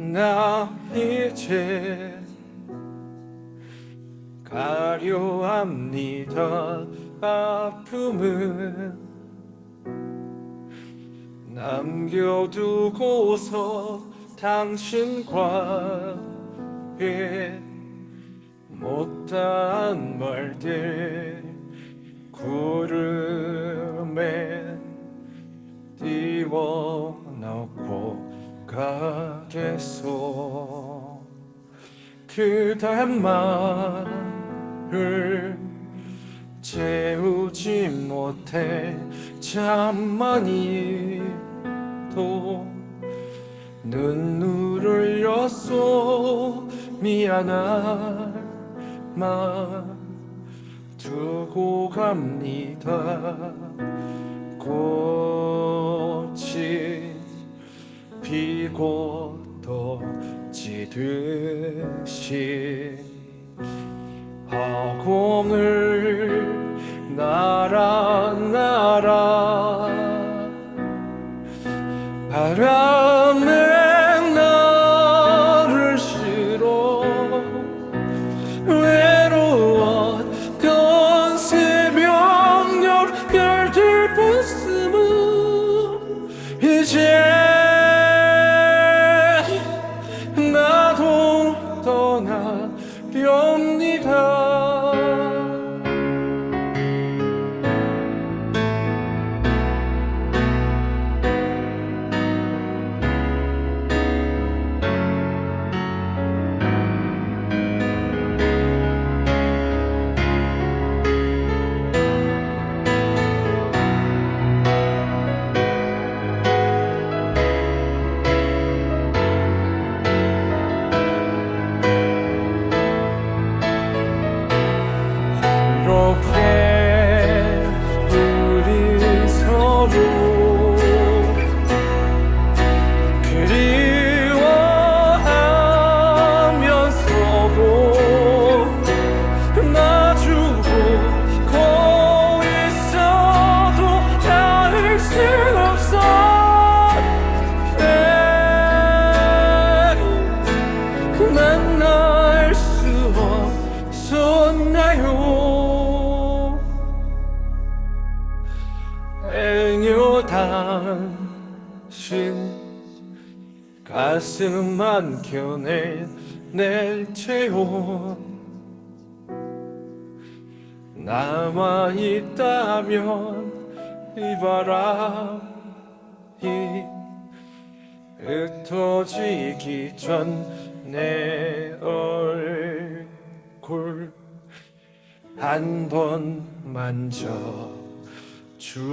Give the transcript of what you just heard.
나 이제 가려 합니다. 아픔은 남겨두고서 당신과 의 못다한 말들 구름에 띄워놓고 가겠소 그대 말을 채우지 못해 잠만이 또 눈물을 흘렸소. 미안한 마 두고 갑니다. 꽃이 또 지듯이 허공을 날아 날아 바람에 나를 실어 외로웠던 새벽녘 별들 웃음은 이제 가슴만 겨내낼 채요. 남아 있다면 이 바람이 흩어지기 전 내 얼굴 한 번 만져 주오